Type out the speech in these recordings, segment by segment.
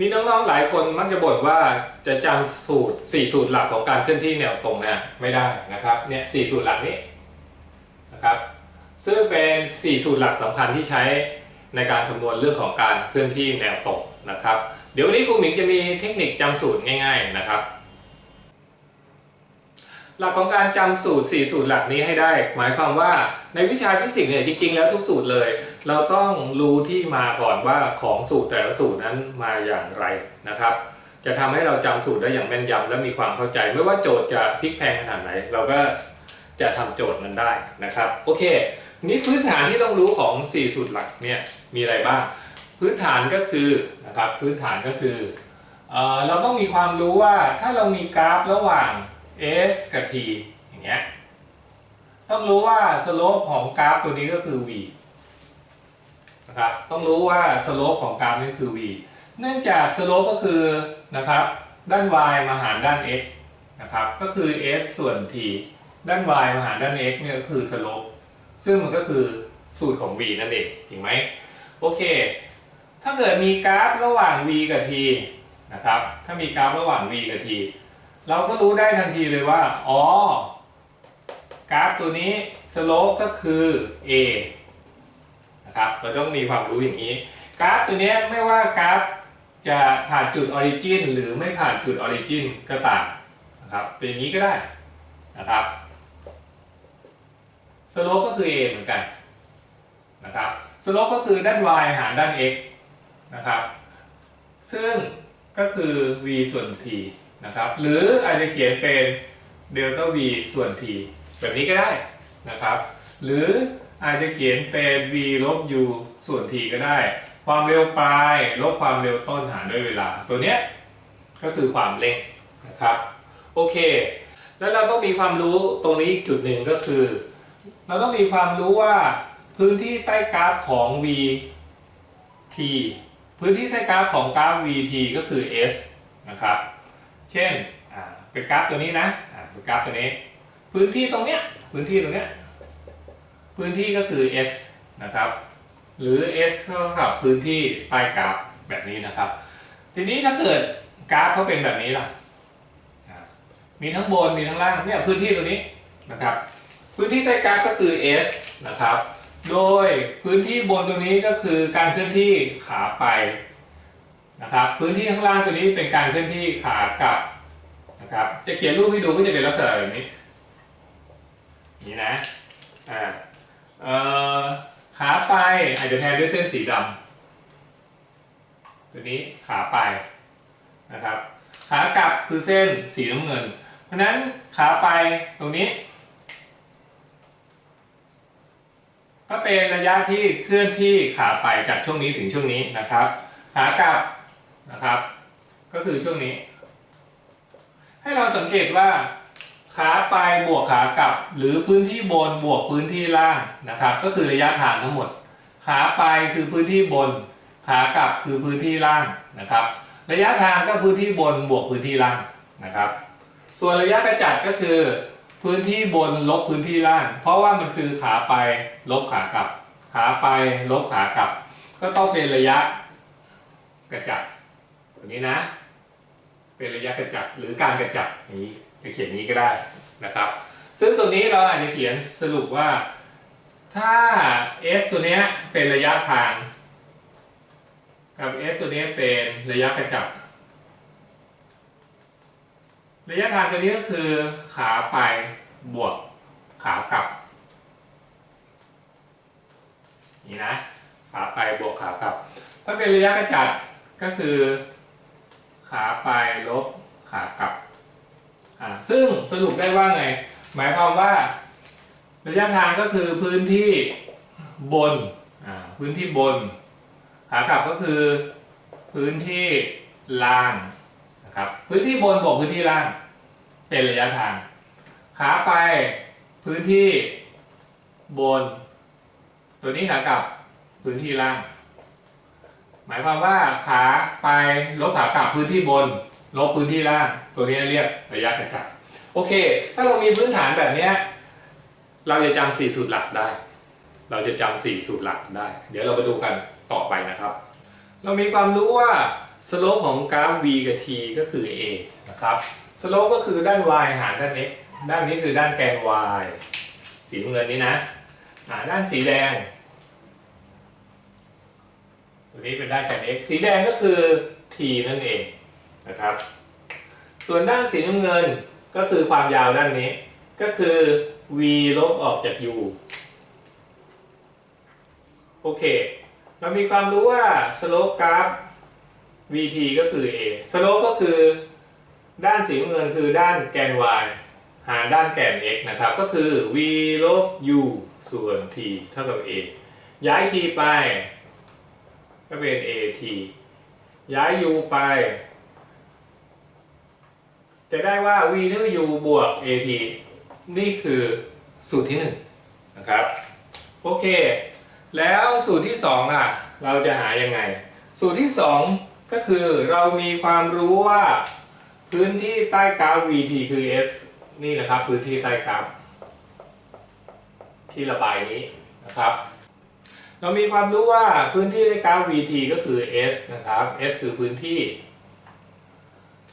นี่น้องๆหลายคนมักจะบ่นว่าจะจำสูตร 4 สูตรหลักของการเคลื่อนที่แนวตรงนะไม่ได้นะครับเนี่ยสสูตรหลักนี้นะครับซึ่งเป็น 4 สูตรหลักสำคัญที่ใช้ในการคำนวณเรื่องของการเคลื่อนที่แนวตรงนะครับ เดี๋ยววันนี้ครูหมิงจะมีเทคนิคจำสูตรง่าย ๆนะครับ หลักของการจำสูตร 4 สูตรหลักนี้ให้ได้ หมายความว่าในวิชาฟิสิกส์เนี่ยจริง ๆ แล้วทุกสูตรเลย เราต้องรู้ที่มาก่อนว่าของสูตรแต่ละสูตรนั้นมาอย่างไรนะครับ จะทำให้เราจำสูตรได้อย่างแม่นยำและมีความเข้าใจ ไม่ว่าโจทย์จะพลิกแพงขนาดไหน เราก็จะทำโจทย์นั้นได้นะครับโอเค นี่พื้นฐานที่ต้องรู้ของ 4 สูตรหลักเนี่ยมีอะไรบ้าง พื้นฐานก็คือนะครับพื้นฐานก็คือเออเราต้องมีความรู้ว่าถ้าเรามีกราฟระหว่าง s กับ t อย่างเงี้ยต้องรู้ว่าสโลปของกราฟตัวนี้ก็คือ v นะครับต้องรู้ว่าสโลปของกราฟนี่คือ v เนื่องจากสโลปก็คือนะครับด้าน y มาหารด้าน x นะครับก็คือ s ส่วน t ด้าน y มาหารด้าน x เนี่ยก็คือสโลปซึ่งมันก็คือสูตรของ v นั่นเองจริงไหมโอเค ถ้าเกิดมีกราฟระหว่าง v กับ t นะครับถ้ามีกราฟระหว่าง v กับ t เราก็รู้ได้ทันทีเลยว่า อ๋อ กราฟตัวนี้สโลปก็คือ a นะครับเราต้องมีความรู้อย่างนี้ กราฟตัวนี้ไม่ว่ากราฟจะผ่านจุดออริจินหรือไม่ผ่านจุดออริจินก็ตามนะครับเป็นอย่างนี้ก็ได้นะครับสโลปก็คือ a เหมือนกันนะครับสโลปก็คือด้าน y หารด้าน x นะครับ ซึ่งก็คือ v ส่วน t นะครับ หรืออาจจะเขียนเป็นเดลต้า v ส่วน t แบบนี้ก็ได้นะครับ หรืออาจจะเขียนเป็น v ลบ u ส่วน t ก็ได้ ความเร็วปลายลบความเร็วต้นหารด้วยเวลา ตัวเนี้ยก็คือความเร่งนะครับ โอเค แล้วเราต้องมีความรู้ตรงนี้อีกจุดหนึ่งก็คือ เราต้องมีความรู้ว่าพื้นที่ใต้กราฟของ v t พื้นที่ใต้กราฟของกราฟ vt ก็คือ s นะครับ เช่นเป็นกราฟตัวนี้นะเป็นกราฟตัวนี้ พื้นที่ตรงเนี้ยพื้นที่ตรงเนี้ยพื้นที่ก็คือ s นะครับ หรือ s เท่ากับพื้นที่ใต้กราฟแบบนี้นะครับ ทีนี้ถ้าเกิดกราฟเขาเป็นแบบนี้ล่ะมีทั้งบนมีทั้งล่างเนี่ยพื้นที่ตรงนี้นะครับ พื้นที่ใต้กราฟก็คือ s นะครับ โดยพื้นที่บนตรงนี้ก็คือการเคลื่อนที่ขาไป นะครับพื้นที่ข้างล่างตัวนี้เป็นการเคลื่อนที่ขากลับนะครับจะเขียนรูปให้ดูก็จะเป็นลักษณะแบบนี้นี่นะอ่าเอ่อขาไปอาจจะแทนด้วยเส้นสีดำตัวนี้ขาไปนะครับขากลับคือเส้นสีน้ำเงิน เพราะฉะนั้นขาไปตรงนี้ ก็เป็นระยะที่เคลื่อนที่ขาไปจากช่วงนี้ถึงช่วงนี้นะครับขากลับ นะครับ ก็คือช่วงนี้ ให้เราสังเกตว่าขาไปบวกขากลับ หรือพื้นที่บนบวกพื้นที่ล่างนะครับ ก็คือระยะทางทั้งหมด ขาไปคือพื้นที่บน ขากลับคือพื้นที่ล่างนะครับ ระยะทางก็พื้นที่บนบวกพื้นที่ล่างนะครับ ส่วนระยะกระจัดก็คือ พื้นที่บนลบพื้นที่ล่าง เพราะว่ามันคือขาไปลบขากลับ ขาไปลบขากลับ ก็ต้องเป็นระยะกระจัด นี้นะ เป็นระยะกระจัดหรือการกระจัดอย่างนี้จะเขียนนี้ก็ได้นะครับ ซึ่งตัวนี้เราอาจจะเขียนสรุปว่า ถ้า s ตัวนี้เป็นระยะทางกับ s ตัวนี้เป็นระยะกระจัดระยะทางตัวนี้ก็คือขาไปบวกขากลับ นี่นะ ขาไปบวกขากลับ ถ้าเป็นระยะกระจัดก็คือ ขาไปลบขากลับอ่าซึ่งสรุปได้ว่าไง หมายความว่าระยะทางก็คือพื้นที่บนอ่าพื้นที่บน ขากลับก็คือพื้นที่ล่างนะครับพื้นที่บนบวกพื้นที่ล่าง เป็นระยะทาง ขาไปพื้นที่บน ตัวนี้ขากลับพื้นที่ล่าง หมายความว่าขาไปลบขากลับพื้นที่บน ลบพื้นที่ล่าง ตัวนี้เรียกระยะกระจัดโอเค ถ้าเรามีพื้นฐานแบบนี้เราจะจำสี่สูตรหลักได้ เราจะจำสี่สูตรหลักได้ เดี๋ยวเราไปดูกันต่อไปนะครับ เรามีความรู้ว่าสโลปของกราฟ v กับ t ก็คือ a นะครับสโลปก็คือด้าน y หารด้าน x ด้านนี้คือด้านแกน y สีเงินนี้นะอ่าด้านสีแดง ตัวนี้เป็นด้านแกน x สีแดงก็คือ t นั่นเองนะครับ ส่วนด้านสีน้ำเงินก็คือความยาวด้านนี้ ก็คือ v ลบออกจาก u โอเค เรามีความรู้ว่าสโลปกราฟ vt ก็คือ a สโลปก็คือด้านสีน้ำเงินคือด้านแกน y หารด้านแกน x นะครับ ก็คือ v ลบ u ส่วน t เท่ากับ a ย้าย t ไป ก็เป็น at ย้าย u ไป จะได้ว่า v เท่ากับ u บวก at นี่คือสูตรที่ 1 นะครับ โอเค แล้วสูตรที่ 2 อะ เราจะหายังไง สูตรที่ 2 ก็คือเรามีความรู้ว่า พื้นที่ใต้กราฟ vt คือ s นี่นะครับ พื้นที่ใต้กราฟที่ระบายนี้นะครับ เรามีความรู้ว่าพื้นที่ใต้กราฟ vt ก็คือ s นะครับ s คือพื้นที่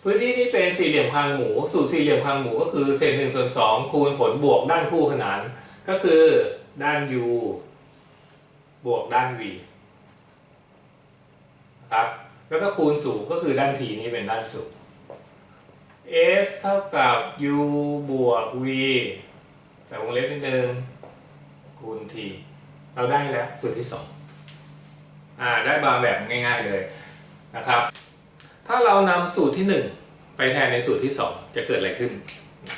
พื้นที่นี้เป็นสี่เหลี่ยมคางหมู สูตรสี่เหลี่ยมคางหมูก็คือเศษหนึ่งส่วนสองคูณผลบวกด้านคู่ขนาน ก็คือด้าน u บวกด้าน v ครับแล้วก็คูณสูงก็คือด้าน t นี้เป็นด้านสูง s เท่ากับ u บวก v ใส่วงเล็บนิดนึงคูณ t เราได้แล้วสูตรที่สองอ่าได้บางแบบง่าย ๆเลยนะครับ ถ้าเรานำสูตรที่ 1 ไปแทนในสูตรที่ 2 จะเกิดอะไรขึ้น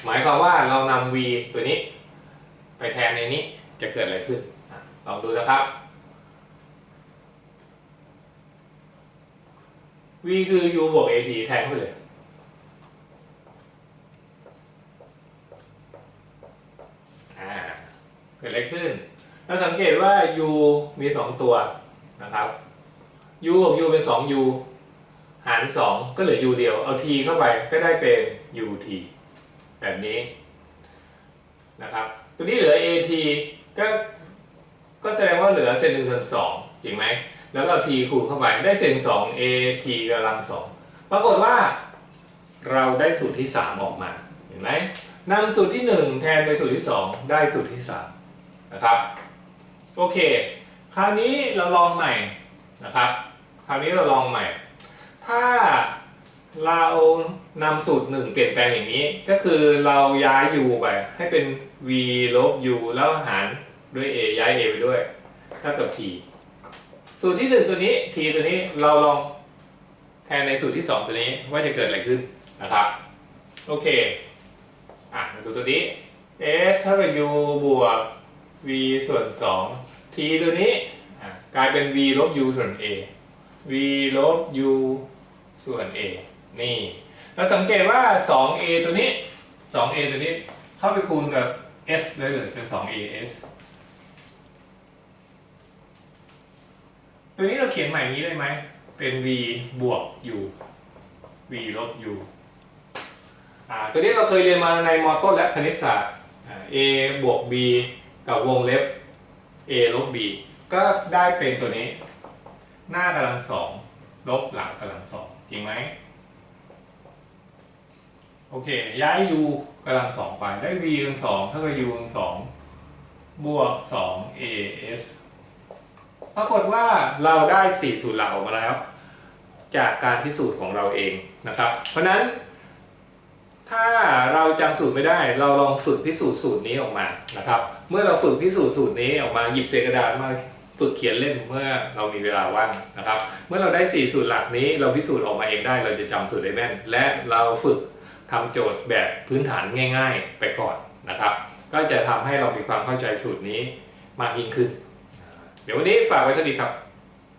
หมายความว่าเรานำ v ตัวนี้ ไปแทนในนี้จะเกิดอะไรขึ้นอลองดูนะครับ v คือ u บวก at แทนเข้าไปเลยอ่าเกิดอะไรขึ้น เราสังเกตว่า u มี 2 ตัวนะครับ u ของ u เป็น 2u หาร 2 ก็เหลือ u เดียว เอา t เข้าไปก็ได้เป็น ut แบบนี้นะครับ ตัวนี้เหลือ at ก็ก็แสดงว่าเหลือเศษหนึ่งส่วนสองจริงไหม แล้วก็ t คูณเข้าไปได้เศษสอง at กำลังสองปรากฏว่า เราได้สูตรที่ 3 ออกมาเห็นไหมนำสูตรที่ 1 แทนในสูตรที่ 2 ได้สูตรที่3นะครับ โอเค คราวนี้เราลองใหม่นะครับ คราวนี้เราลองใหม่ ถ้าเรานำสูตร 1 เปลี่ยนแปลงอย่างนี้ ก็คือเราย้าย u ไปให้เป็น v ลบ u แล้วหารด้วย a ย้าย a ไปด้วยเท่ากับ t สูตรที่ 1 ตัวนี้ t ตัวนี้เราลองแทนในสูตรที่ 2 ตัวนี้ว่าจะเกิดอะไรขึ้นนะครับ โอเค อะมาดูตัวนี้ s เท่ากับ u บวก v ส่วน 2 t ตัวนี้กลายเป็น v ลบ u ส่วน a v ลบ u ส่วน a นี่เราสังเกตว่า 2a ตัวนี้ 2a ตัวนี้เข้าไปคูณกับ s ได้เลยเป็น 2as ตัวนี้เราเขียนใหม่อย่างนี้เลยไหม เป็น v บวก u v ลบ u ตัวนี้เราเคยเรียนมาในมอต้นและคณิตศาสตร์ a บวก b กับวงเล็บ a ลบ b ก็ได้เป็นตัวนี้ หน้ากำลังสองลบหลังกำลังสองจริงไหมโอเค ย้าย u กำลังสองไปได้ v กำลังสองเท่ากับ u กำลังสองบวกสอง as ปรากฏว่าเราได้สี่สูตรเหลักออกมาแล้ว จากการพิสูจน์ของเราเองนะครับ เพราะนั้น ถ้าเราจำสูตรไม่ได้เราลองฝึกพิสูจน์สูตรนี้ออกมานะครับ เมื่อเราฝึกพิสูจน์สูตรนี้ออกมาหยิบเศษกระดาษมาฝึกเขียนเล่นเมื่อเรามีเวลาว่างนะครับ เมื่อเราได้ 4 สูตรหลักนี้เราพิสูจน์ออกมาเองได้ เราจะจำสูตรได้แม่น และเราฝึกทำโจทย์แบบพื้นฐานง่าย ๆ ไปก่อนนะครับ ก็จะทำให้เรามีความเข้าใจสูตรนี้มากยิ่งขึ้น เดี๋ยววันนี้ฝากไว้เท่านี้ครับ